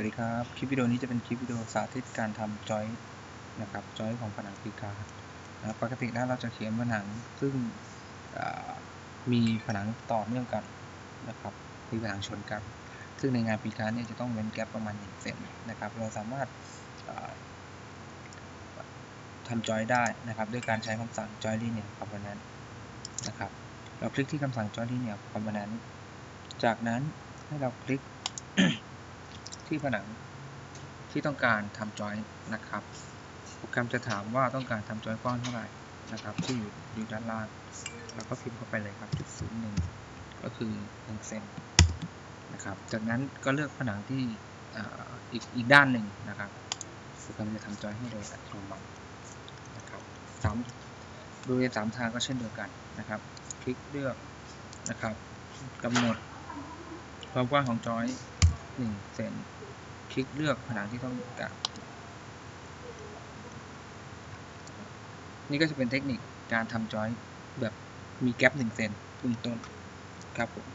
วัสดีครับ คลิปวิดีโอนี้จะเป็นคลิปวิดีโอสาธิตการทำจอยนะครับจอยของผนังปีกานะครับปกติแล้วเราจะเขียนผนังซึ่งมีผนังต่อเนื่องกันนะครับมีผนังชนกัน ซึ่งในงานปีกาเนี่ยจะต้องเว้นแกลบประมาณ1เซนนะครับ เราสามารถอ่าทำจอยได้นะครับ ด้วยการใช้คำสั่ง join linear component นะครับ เราคลิกที่คำสั่ง join linear component จากนั้นให้เราคลิก ที่ผนังที่ต้องการทำจอยนะครับ โปรแกรมจะถามว่าต้องการทำจอยกว้างเท่าไหร่นะครับ ที่อยู่อยู่ด้านล่างแล้วก็พิมพ์เข้าไปเลยครับจุดศูนย์หนึ่งก็คือหนึ่งเซนนะครับ จากนั้นก็เลือกผนังที่อ,อีกอีกด้านหนึ่งนะครับโปรแกรมจะทำจอยให้โดยอัตโนมัตินะครับสามบริเวณสามทางก็เช่นเดียวกันนะครับ คลิกเลือกนะครับกำหนดความกว้างของจอย หนึ่งเซนคลิกเลือกผนังที่ต้องการนี่ก็จะเป็นเทคนิคการทำจอยแบบมีแกลบหนึ่งเซนเบื้องต้นครับผม